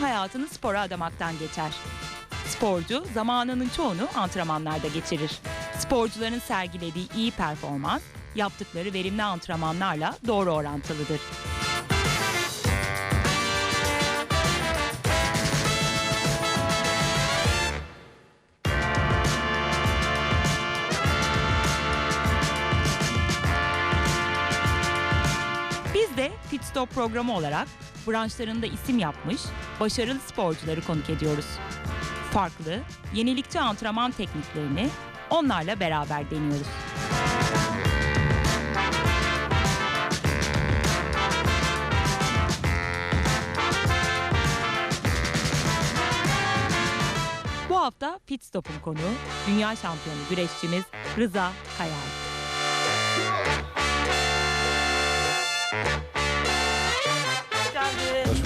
hayatını spora adamaktan geçer. Sporcu zamanının çoğunu antrenmanlarda geçirir. Sporcuların sergilediği iyi performans, yaptıkları verimli antrenmanlarla doğru orantılıdır. Biz de Pit Stop programı olarak branşlarında isim yapmış, başarılı sporcuları konuk ediyoruz. Farklı, yenilikçi antrenman tekniklerini onlarla beraber deniyoruz. Bu hafta Pit Stop'un konuğu dünya şampiyonu güreşçimiz Rıza Kayal.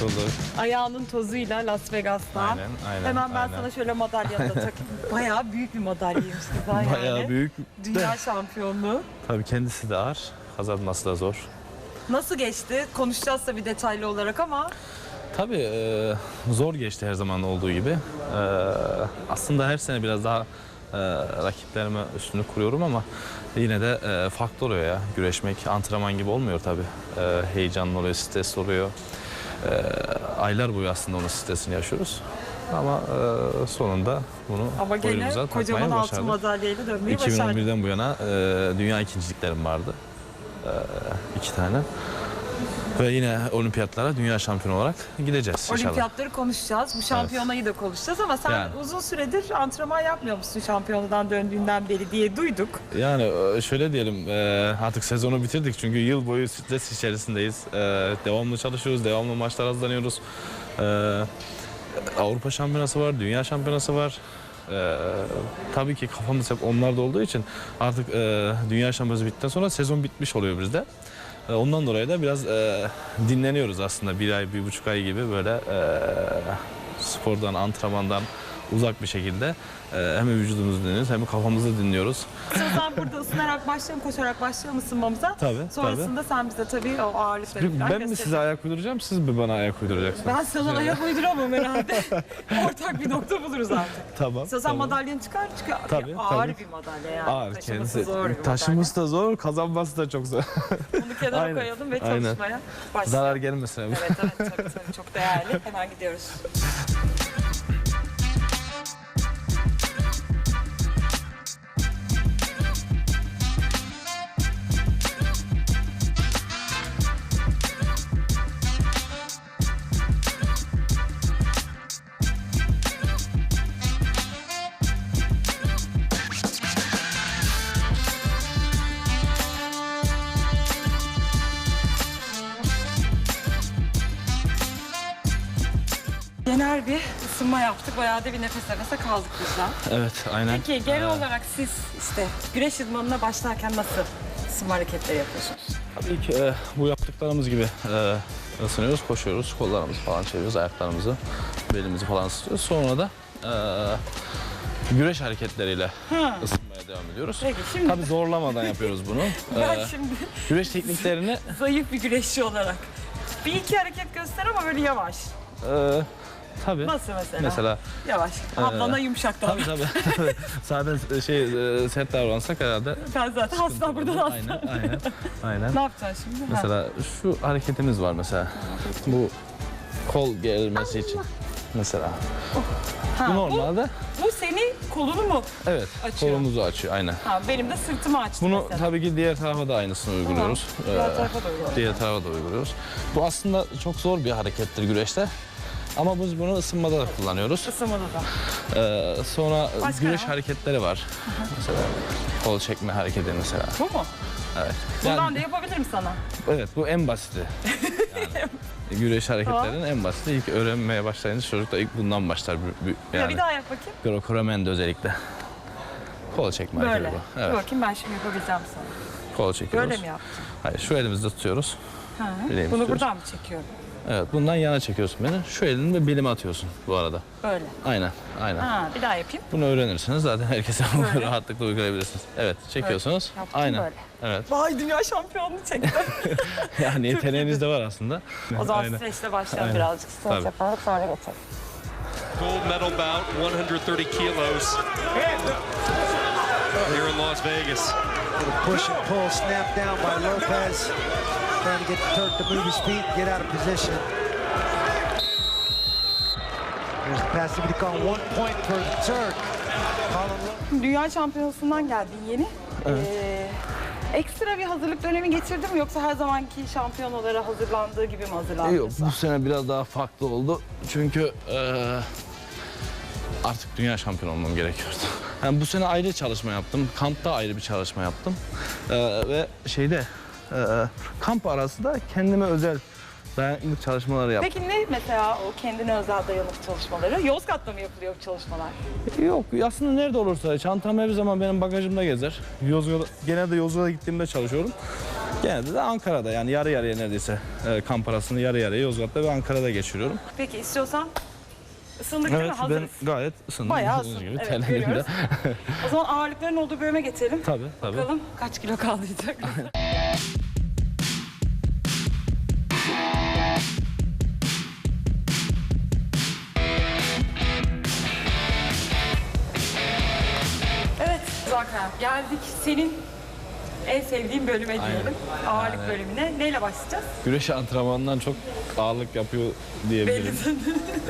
Bulduk. Ayağının tozuyla Las Vegas'ta. Aynen, aynen. Hemen ben aynen. sana şöyle madalya da takayım. Bayağı büyük bir madalyaymış Rıza yani. Bayağı büyük. Dünya şampiyonluğu. Tabii kendisi de ağır. Kazanması da zor. Nasıl geçti? Konuşacağız tabii detaylı olarak ama Tabii e, zor geçti her zaman olduğu gibi. E, aslında her sene biraz daha e, rakiplerime üstünü kuruyorum ama yine de e, farklı oluyor ya. Güreşmek antrenman gibi olmuyor tabii. E, heyecanlı oluyor, stresli oluyor. E, aylar boyu aslında onun stresini yaşıyoruz. Ama e, sonunda bunu ama gene boynumuza kocaman altın başardık. madalyayla dönmeyi başardın. 2011'den bu yana e, dünya ikinciliklerim vardı. E, iki tane. Ve yine olimpiyatlara dünya şampiyonu olarak gideceğiz inşallah. Olimpiyatları konuşacağız. Bu şampiyonayı da konuşacağız ama sen Yani. uzun süredir antrenman yapmıyor musun şampiyonadan döndüğünden beri diye duyduk. Yani e, şöyle diyelim e, artık sezonu bitirdik çünkü yıl boyu stres içerisindeyiz. E, Devamlı çalışıyoruz, devamlı maçlar hazırlanıyoruz. E, Avrupa şampiyonası var, dünya şampiyonası var. E, tabii ki kafamız hep onlarda olduğu için artık e, dünya şampiyonası bittikten sonra sezon bitmiş oluyor bizde. E, Ondan dolayı da biraz e, dinleniyoruz aslında bir ay, bir buçuk ay gibi böyle e, spordan, antrenmandan uzak bir şekilde hem vücudumuzu dinliyoruz hem kafamızı dinliyoruz. Sen burada ısınarak başlayalım, koşarak başlayalım ısınmamıza. Tabii, Sonrasında sen bize tabii o ağırlıkları Ben mi göstereceksin. size ayak uyduracağım, siz mi bana ayak uyduracaksınız? Ben sana ayak uyduramam herhalde. Ortak bir nokta buluruz artık. Tamam. İstersen tamam. madalyanı çıkar çıkar. Tabii, ağır tabii. bir madalya yani. Ağır Taşıması kendisi. zor bir Taşıması da zor, kazanması da çok zor. Bunu kenara Aynen, koyalım ve aynen. çalışmaya başlayalım. Zarar gelmesin. Evet evet tabii tabii çok değerli. Hemen gidiyoruz. Genel bir ısınma yaptık. Bayağı da bir nefes nefese kaldık biz de. Evet, aynen. Peki genel Ee, olarak siz işte güreş idmanına başlarken nasıl ısınma hareketleri yapıyorsunuz? Tabii ki e, bu yaptıklarımız gibi e, ısınıyoruz, koşuyoruz, kollarımızı falan çeviriyoruz, ayaklarımızı, belimizi falan ısıtıyoruz. Sonra da e, güreş hareketleriyle Ha. ısınmaya devam ediyoruz. Peki şimdi Tabii zorlamadan yapıyoruz bunu. ben E, şimdi güreş tekniklerini zayıf bir güreşçi olarak bir iki hareket göster ama böyle yavaş. e, tabii Nasıl mesela? mesela Yavaş. Ablana yumuşak davran. tabii tabii zaten şey e, sert davransak herhalde Ben zaten hasta buradan hasta. Aynen, aynen, aynen. Ne yapacaksın şimdi? Mesela şu hareketimiz var mesela. Bu kol gerilmesi için. Mesela. Ha, Bu bu, normalde bu seni kolunu mu? evet Açıyor. kolumuzu açıyor aynen. Ha, benim de sırtımı açtı Bunu mesela. tabii ki diğer tarafa da aynısını uyguluyoruz. Diğer Ee, tarafa da uyguluyoruz. diğer tarafa da uyguluyoruz. Bu aslında çok zor bir harekettir güreşte. Ama biz bunu ısınmada da kullanıyoruz. Isınmada da. Ee, sonra Başka güreş ne? hareketleri var. Mesela kol çekme hareketi mesela. Bu mu? Evet. Bundan da yapabilirim sana. evet bu en basiti. Yani, güreş hareketlerinin en basiti. İlk öğrenmeye başlayınca çocuk da ilk bundan başlar. Bu- bu- Ya Yani bir daha yap bakayım. Greco-Romen'de özellikle. Kol çekme Böyle. hareketi bu. Dur Evet. bakayım ben şimdi yapabileceğim sana. Kol çekiyoruz. Böyle mi yaptın? Hayır şu elimizde tutuyoruz. Ha, Bileğimi bunu tutuyoruz. buradan mı çekiyorum? Evet bundan yana çekiyorsun beni. Şu elini ve belime atıyorsun bu arada. Böyle. Aynen aynen. Ha, bir daha yapayım. Bunu öğrenirsiniz zaten herkese Böyle. rahatlıkla uygulayabilirsiniz. Evet çekiyorsunuz. Yaptım Aynen. böyle. Evet. Vay dünya şampiyonluğu çektim. Yani yeteneğiniz de var aslında. o zaman Aynen. streçle başlayalım Aynen. birazcık. Streç Tabii. yapalım sonra geçelim. gold medal bout, 130 kilos here in Las Vegas. Push and pull snap down by Lopez. Trying to get Turk to move his feet, get out of position. There's the pass to be called one point for Turk. Dünya şampiyonasından geldin yeni. Ee, ekstra bir hazırlık dönemi geçirdin mi yoksa her zamanki şampiyonalara hazırlandığı gibi mi hazırlandın? Yok bu sene biraz daha farklı oldu. Çünkü eee, artık dünya şampiyonu olmam gerekiyordu. Yani bu sene ayrı çalışma yaptım. Kampta ayrı bir çalışma yaptım. Eee, ve şeyde kamp arası da kendime özel dayanıklılık çalışmaları yaptım. Peki ne mesela o kendine özel dayanık çalışmaları? Yozgat'ta mı yapılıyor bu çalışmalar? Yok aslında nerede olursa çantam her zaman benim bagajımda gezer. Yozgat, genelde Yozgat'a gittiğimde çalışıyorum. Genelde de Ankara'da yani yarı yarıya neredeyse e, kamp arasını yarı yarıya Yozgat'ta ve Ankara'da geçiriyorum. Peki istiyorsan ısındık değil mi? Evet ben Hazırız. gayet ısındım. Bayağı Gördüğünüz ısındım. gibi Evet, terledim de. görüyoruz. o zaman ağırlıkların olduğu bölüme geçelim. Tabii tabii. Bakalım kaç kilo kaldıracak. evet Zaten geldik senin en sevdiğin bölüme diyelim. Ağırlık bölümüne. Neyle başlayacağız? Güreş antrenmanından çok ağırlık yapıyor diyebilirim.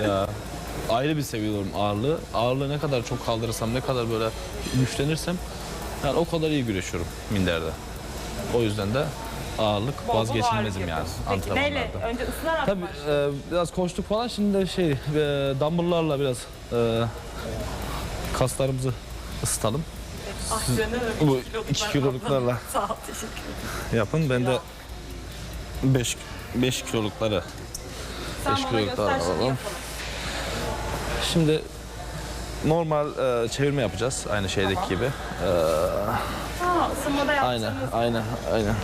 ya ayrı bir seviyorum ağırlığı. Ağırlığı ne kadar çok kaldırırsam, ne kadar böyle güçlenirsem yani o kadar iyi güreşiyorum minderde. O yüzden de ağırlık Bol bol vazgeçilmezim yani yapıyorsun. Peki neyle? antrenmanlarda. Önce ısınarak Tabii mı? e, biraz koştuk falan şimdi de şey e, dumbbell'larla biraz e, kaslarımızı ısıtalım. Ah canım. Bu iki kiloluklar iki kiloluklarla. Sağ ol teşekkür ederim. Yapın ben de Ya. 5 5 kilolukları Sen Beş bana kiloluk göster daha şimdi alalım. yapalım. Şimdi normal e, çevirme yapacağız aynı şeydeki Tamam. gibi. E, Ha ısınmada aynen, aynen, aynen.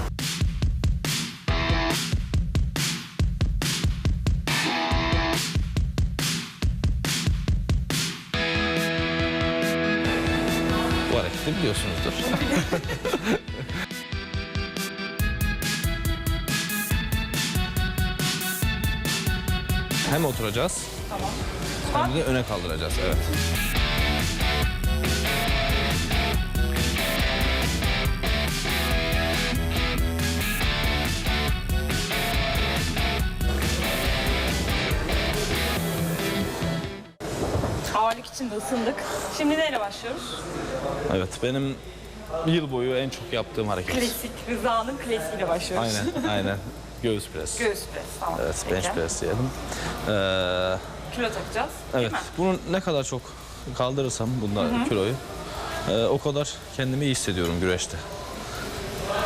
Bu hareketi biliyorsunuzdur. Hem oturacağız Tamam. De öne kaldıracağız. Evet. Ağırlık için de ısındık. Şimdi neyle başlıyoruz? Evet benim yıl boyu en çok yaptığım hareket. Klasik, Rıza'nın klasiğiyle başlıyoruz. Aynen, aynen. Göğüs pres. Göğüs pres. Tamam. Evet, Peki. bench press diyelim. Ee, Kilo takacağız. evet, Değil mi? bunu ne kadar çok kaldırırsam bunda kiloyu, e, o kadar kendimi iyi hissediyorum güreşte.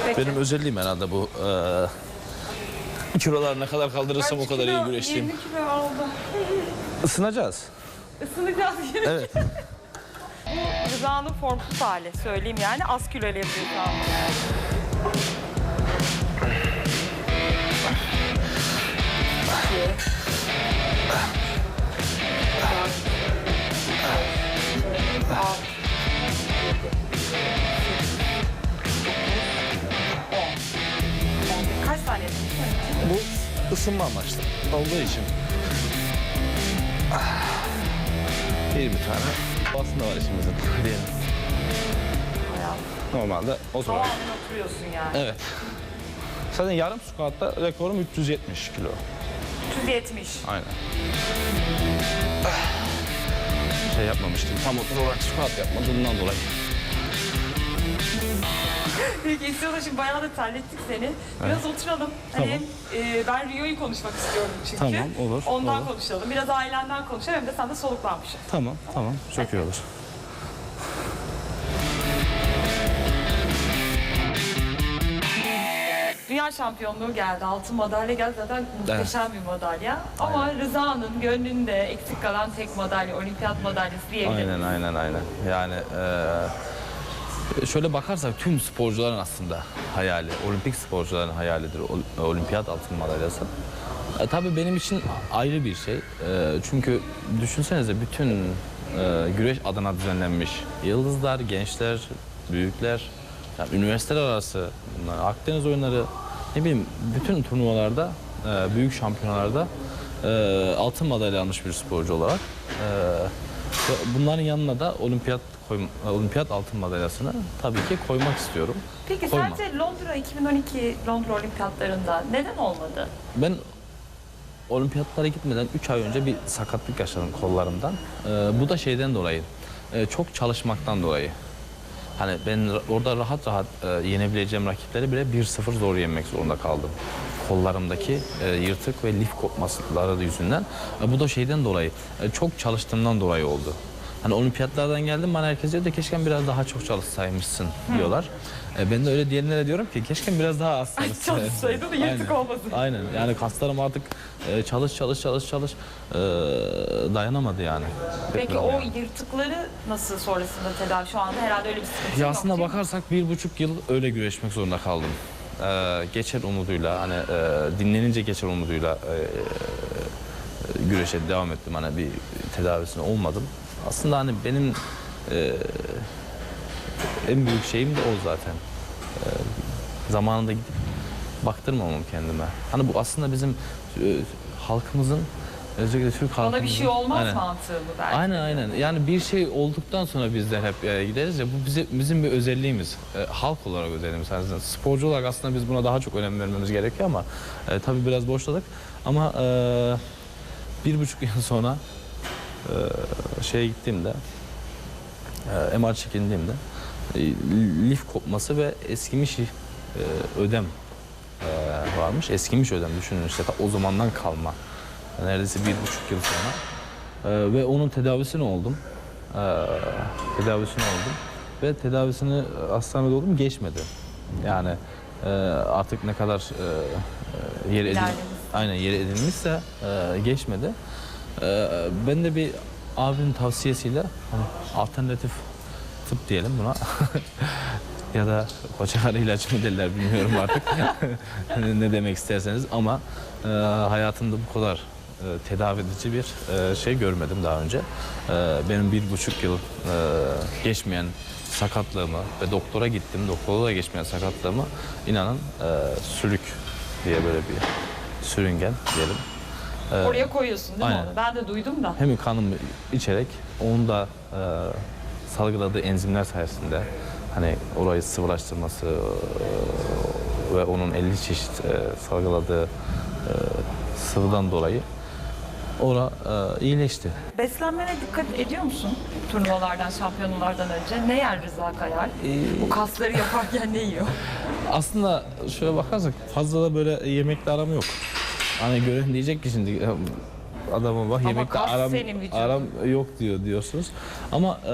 Peki. Benim özelliğim herhalde bu. E, kilolar ne kadar kaldırırsam o Kaç kadar kilo? iyi güreştiğim. 20 kilo oldu. Isınacağız. Isınacağız yine. Evet. Rıza'nın formsuz hali söyleyeyim yani. Az kilo ile yapıyor şu an. Kaç saniye? Bu ısınma amaçlı olduğu için. Ah. 20 tane aslında var işimizin diyelim. Normalde oturarak. Tamamen oturuyorsun yani. Evet. Zaten yarım squat'ta rekorum 370 kilo. 370. Aynen. Şey yapmamıştım. Tam oturarak squat yapmadığımdan dolayı. Peki istiyorsan şimdi bayağı da terlettik seni. Biraz oturalım. Hani e, ben Rio'yu konuşmak istiyorum çünkü. Tamam, olur, Ondan olur. konuşalım. Biraz ailenden konuşalım hem de sen de soluklanmışsın. Tamam, tamam. Çok iyi olur. Dünya şampiyonluğu geldi. Altın madalya geldi. Zaten muhteşem bir madalya. Ama Rıza'nın gönlünde eksik kalan tek madalya, olimpiyat madalyası diyebilirim. Aynen, aynen, aynen. Yani E, Şöyle bakarsak tüm sporcuların aslında hayali, olimpik sporcuların hayalidir ol- olimpiyat altın madalyası. E, tabii benim için ayrı bir şey. E, çünkü düşünsenize bütün e, güreş adına düzenlenmiş yıldızlar, gençler, büyükler, yani üniversiteler arası, bunlar, Akdeniz oyunları, ne bileyim bütün turnuvalarda, e, büyük şampiyonalarda e, altın madalya almış bir sporcu olarak. e, bunların yanına da olimpiyat olimpiyat altın madalyasını tabii ki koymak istiyorum. Peki Koyma. sence Londra 2012 Londra Olimpiyatlarında neden olmadı? Ben olimpiyatlara gitmeden 3 ay önce bir sakatlık yaşadım kollarımdan. Ee, bu da şeyden dolayı, e, çok çalışmaktan dolayı. Hani ben ra- orada rahat rahat e, yenebileceğim rakipleri bile 1-0 zor yenmek zorunda kaldım. Kollarımdaki e, yırtık ve lif kopmaları yüzünden. E, bu da şeyden dolayı, e, çok çalıştığımdan dolayı oldu. Hani olimpiyatlardan geldim bana herkes diyor da keşke biraz daha çok çalışsaymışsın diyorlar. E, ben de öyle diyenlere diyorum ki keşke biraz daha az çalışsaydın. çalışsaydın da yırtık Aynen. olmasın. Aynen yani kaslarım artık e, çalış çalış çalış çalış e, dayanamadı yani. Peki Yani. o yırtıkları nasıl sonrasında tedavi? Şu anda herhalde öyle bir sıkıntı Ya yok. aslında değil mi? bakarsak bir buçuk yıl öyle güreşmek zorunda kaldım. Ee, geçer umuduyla hani e, dinlenince geçer umuduyla e, e, güreşe devam ettim hani bir tedavisine olmadım. Aslında hani benim e, en büyük şeyim de o zaten. E, zamanında gidip baktırmamam kendime. Hani bu aslında bizim e, halkımızın özellikle Türk halkımızın... Bana bir şey olmaz Aynen. mantığı bu belki. Aynen aynen. Yani bir şey olduktan sonra bizler hep e, gideriz ya bu bize, bizim bir özelliğimiz. E, halk olarak özelliğimiz. Yani sporcu olarak aslında biz buna daha çok önem vermemiz gerekiyor ama e, tabii biraz boşladık. Ama e, bir buçuk yıl sonra e, şeye gittiğimde e, MR çekindiğimde e, lif kopması ve eskimiş e, ödem e, varmış. Eskimiş ödem düşünün işte o zamandan kalma. Neredeyse bir buçuk yıl sonra. Ee, ve onun tedavisine oldum. Ee, tedavisine oldum. Ve tedavisini hastanede oldum geçmedi. Yani e, artık ne kadar e, e, yer edin, aynen yer edilmişse e, geçmedi. Ee, ben de bir abinin tavsiyesiyle hani alternatif tıp diyelim buna. ya da koca karı ilacı mı derler bilmiyorum artık. ne demek isterseniz ama e, hayatımda bu kadar e, tedavi edici bir e, şey görmedim daha önce. E, benim bir buçuk yıl e, geçmeyen sakatlığımı ve doktora gittim. Doktora da geçmeyen sakatlığımı inanın e, sülük diye böyle bir sürüngen diyelim. E, Oraya koyuyorsun değil mi Aynen. onu? Ben de duydum da. hem kanımı içerek onu da e, salgıladığı enzimler sayesinde hani orayı sıvılaştırması e, ve onun 50 çeşit e, salgıladığı e, sıvıdan dolayı ora e, iyileşti. Beslenmene dikkat ediyor musun? Turnuvalardan, şampiyonalardan önce. Ne yer Rıza Kayar? Bu kasları yaparken ne yiyor? Aslında şöyle bakarsak fazla da böyle yemekle aram yok. Hani gören diyecek ki şimdi adama bak yemekle kas aram, aram yok diyor diyorsunuz. Ama e,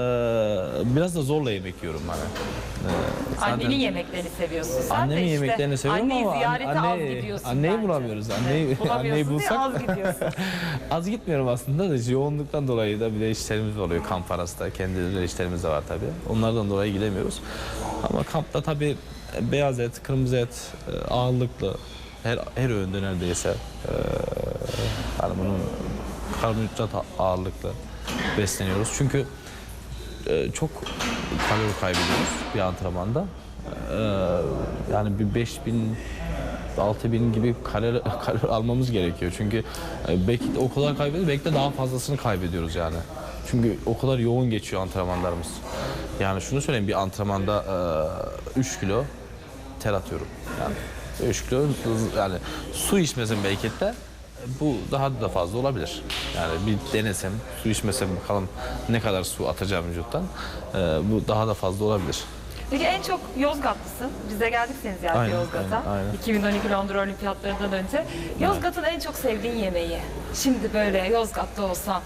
biraz da zorla yemek yiyorum hani. E, zaten- Annenin yemeklerini seviyorsun sen de Annemin işte. yemeklerini seviyorum anneyi ama ziyarete anne, az gidiyorsun anneyi bence. bulamıyoruz. Anneyi, Evet, anneyi bulsak az gidiyorsun. az gitmiyorum aslında da yoğunluktan dolayı da bir de işlerimiz oluyor kamp arasında. Kendi özel işlerimiz de var tabii. Onlardan dolayı gidemiyoruz. Ama kampta tabii beyaz et, kırmızı et e, ağırlıklı her her öğünde neredeyse e, yani bunun karbonhidrat ağırlıklı besleniyoruz. Çünkü e, çok kalori kaybediyoruz bir antrenmanda. E, yani bir 5000 6000 gibi kalori, kalori almamız gerekiyor. Çünkü e, belki o kadar kaybediyoruz, belki de daha fazlasını kaybediyoruz yani. Çünkü o kadar yoğun geçiyor antrenmanlarımız. Yani şunu söyleyeyim bir antrenmanda e, 3 kilo ter atıyorum. Yani 3 kilo yani su içmesem belki de bu daha da fazla olabilir. Yani bir denesem, su içmesem bakalım ne kadar su atacağım vücuttan. e, bu daha da fazla olabilir. Peki en çok Yozgatlısın. Biz de geldik seni Aynen, Yozgat'a. aynen, aynen. 2012 Londra Olimpiyatlarından önce. Yozgat'ın en çok sevdiğin yemeği. Şimdi böyle Yozgat'ta olsan,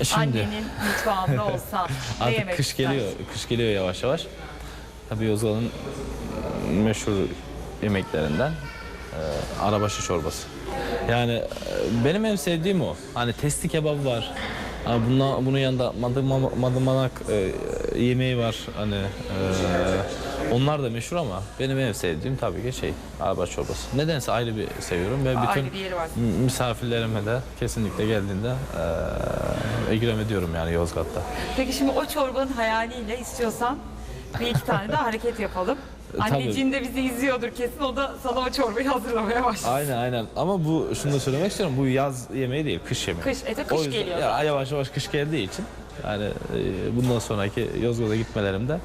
E Şimdi annenin mutfağında olsan ne artık yemek kış istersin? geliyor, kış geliyor yavaş yavaş. Tabii Yozgat'ın meşhur yemeklerinden e, arabaşı çorbası. Yani e, benim en sevdiğim o. Hani testi kebabı var. Ha, bunun, bunun yanında madıma, madımanak e, yemeği var hani e, onlar da meşhur ama benim en sevdiğim tabii ki şey araba çorbası. Nedense ayrı bir seviyorum ve bütün Ayrı bir yeri var. m- misafirlerime de kesinlikle geldiğinde e, ikram ediyorum yani Yozgat'ta. Peki şimdi o çorbanın hayaliyle istiyorsan bir iki tane de hareket yapalım. Tabii. Anneciğin de bizi izliyordur kesin. O da sana o çorbayı hazırlamaya başlasın. Aynen aynen ama bu şunu da söylemek istiyorum bu yaz yemeği değil kış yemeği. Kış, ete kış O yüzden- geliyor Ya, yavaş yavaş kış geldiği için yani e, bundan sonraki Yozgat'a gitmelerimde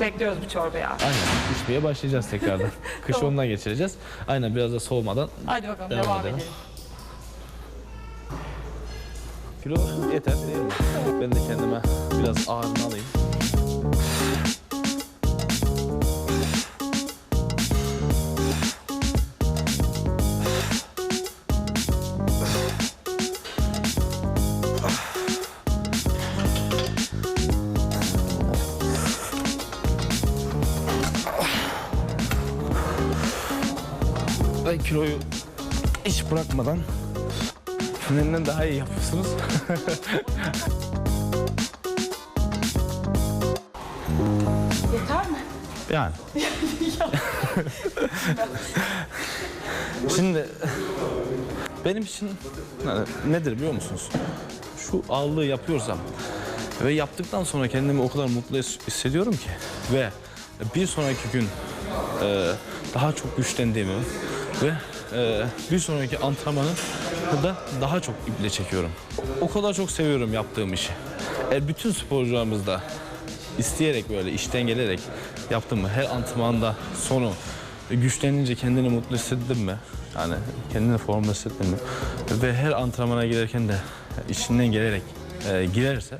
Bekliyoruz bu çorbayı abi. aynen içmeye başlayacağız tekrardan. Kış Tamam. onunla geçireceğiz. Aynen biraz da soğumadan Hadi bakalım Devam devam, edelim. edelim. kilo yeter değil mi? Ben de kendime biraz ağırını alayım. Kiloyu hiç bırakmadan Tünelinden daha iyi yapıyorsunuz. Yeter mi? Yani. Şimdi benim için nedir biliyor musunuz? Şu ağırlığı yapıyorsam ve yaptıktan sonra kendimi o kadar mutlu his- hissediyorum ki ve bir sonraki gün e, daha çok güçlendiğimi ve e, bir sonraki antrenmanı da daha çok iple çekiyorum. O kadar çok seviyorum yaptığım işi. E, bütün sporcularımız da isteyerek böyle işten gelerek yaptım mı her antrenmanda sonu güçlenince kendini mutlu hissettin mi? Yani kendini formda hissettin mi? Ve her antrenmana giderken de işinden gelerek e, girerse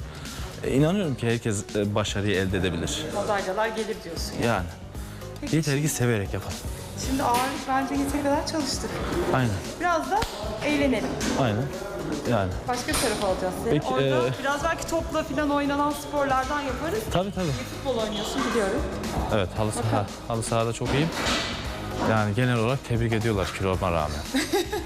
e, inanıyorum ki herkes e, başarıyı elde edebilir. Madalyalar gelir diyorsun. Yani yeter ki severek yapalım. Şimdi ağırlık bence yeteri kadar çalıştık. Aynen. Biraz da eğlenelim. Aynen. Yani. Başka bir tarafa alacağız seni. Peki, Orada e, biraz belki topla falan oynanan sporlardan yaparız. Tabii tabii. Futbol oynuyorsun biliyorum. Evet halı saha. Halı sahada çok iyiyim. Yani genel olarak tebrik ediyorlar kiloma rağmen.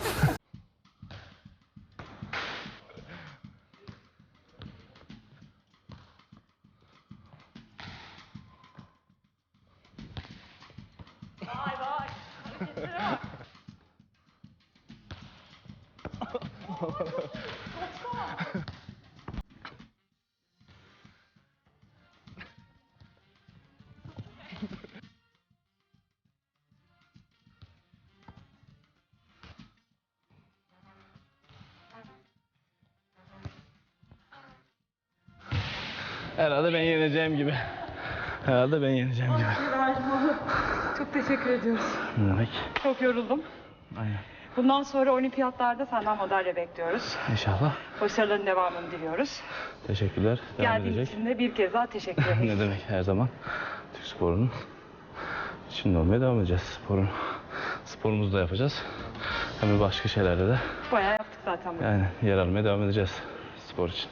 Herhalde ben yeneceğim gibi. Herhalde ben yeneceğim gibi. Çok teşekkür ediyoruz. Ne demek? Çok yoruldum. Aynen. Bundan sonra olimpiyatlarda senden madalya bekliyoruz. İnşallah. Başarıların devamını diliyoruz. Teşekkürler. Devam Geldiğin edecek. için de bir kez daha teşekkür ederim. ne demek her zaman. Türk sporunun içinde olmaya devam edeceğiz. Sporun sporumuzu da yapacağız. Hem de başka şeylerde de Bayağı yaptık zaten bunu. yani yer almaya devam edeceğiz spor için.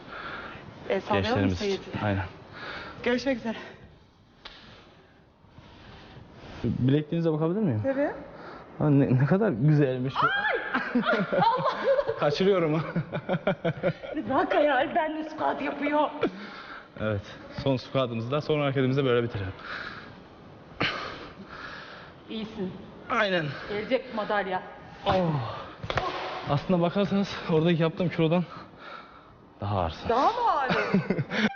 Mı Gençlerimiz için. seyirciye? Aynen. Görüşmek üzere. Bilekliğinize bakabilir miyim? Tabii. Ha, ne, ne kadar güzelmiş bu. Kaçırıyorum. Bak hayal benle squat yapıyor. evet. Son squat'ımızı da son hareketimizi böyle bitirelim. İyisin. Aynen. Gelecek madalya. Aslında bakarsanız oradaki yaptığım kilodan daha ağırsın. Daha mı ağır?